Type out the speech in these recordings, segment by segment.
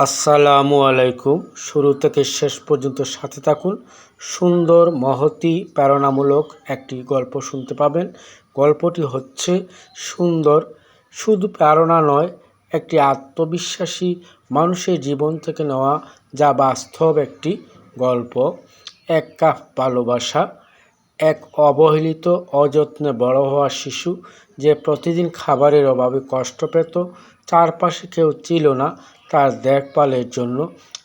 আসসালামু আলাইকুম। শুরু থেকে শেষ পর্যন্ত সাথে থাকুন। সুন্দর, মহতি, প্রেরণামূলক একটি গল্প শুনতে পাবেন। গল্পটি হচ্ছে সুন্দর। শুধু প্রেরণা নয়, একটি আত্মবিশ্বাসী মানুষের জীবন থেকে নেওয়া যা বাস্তব একটি গল্প। এক কাপ ভালোবাসা। এক অবহেলিত, অযত্নে বড় হওয়া শিশু যে প্রতিদিন খাবারের অভাবে কষ্ট পেত, চারপাশে কেউ ছিল না তার দেখভালের জন্য।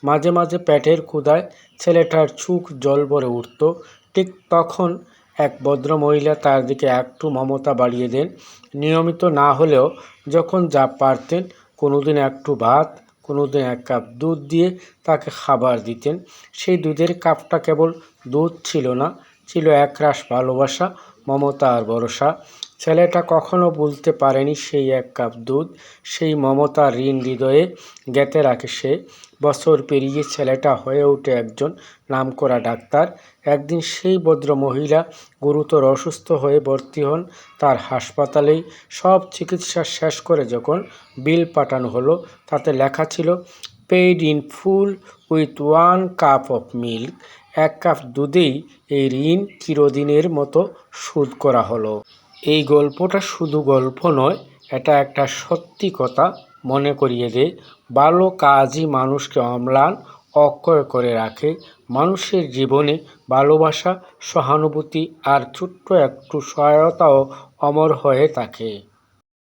মাঝে মাঝে পেটের ক্ষুধায় ছেলেটার চোখ জল ভরে উঠত। ঠিক তখন এক ভদ্রমহিলা তার দিকে একটু মমতা বাড়িয়ে দেন। নিয়মিত না হলেও যখন যা পারতেন, কোনোদিন একটু ভাত, কোনোদিন এক কাপ দুধ দিয়ে তাকে খাবার দিতেন। সেই দুধের কাপটা কেবল দুধ ছিল না ছিল একরাশ ভালোবাসা, মমতা আর ভরসা। ছেলেটা কখনো বলতে পারেনি সেই এক কাপ দুধ, সেই মমতার ঋণ হৃদয়ে গেঁথে রাখে সে। বছর পেরিয়ে ছেলেটা হয়ে ওঠে একজন নামকরা ডাক্তার। একদিন সেই ভদ্র মহিলা গুরুতর অসুস্থ হয়ে ভর্তি হন। তার হাসপাতালেই সব চিকিৎসা শেষ করে যখন বিল পাঠানো হলো, তাতে লেখা ছিল paid in full with one cup of milk এক কাপ দুধেই এই ঋণ চিরদিনের মতো শোধ করা হলো। এই গল্পটা শুধু গল্প নয়, এটা একটা সত্যি কথা মনে করিয়ে দেয় ভালো কাজই মানুষকে অম্লান, অক্ষয় করে রাখে। মানুষের জীবনে ভালোবাসা, সহানুভূতি আর ছোট্ট একটু সহায়তাও অমর হয়ে থাকে।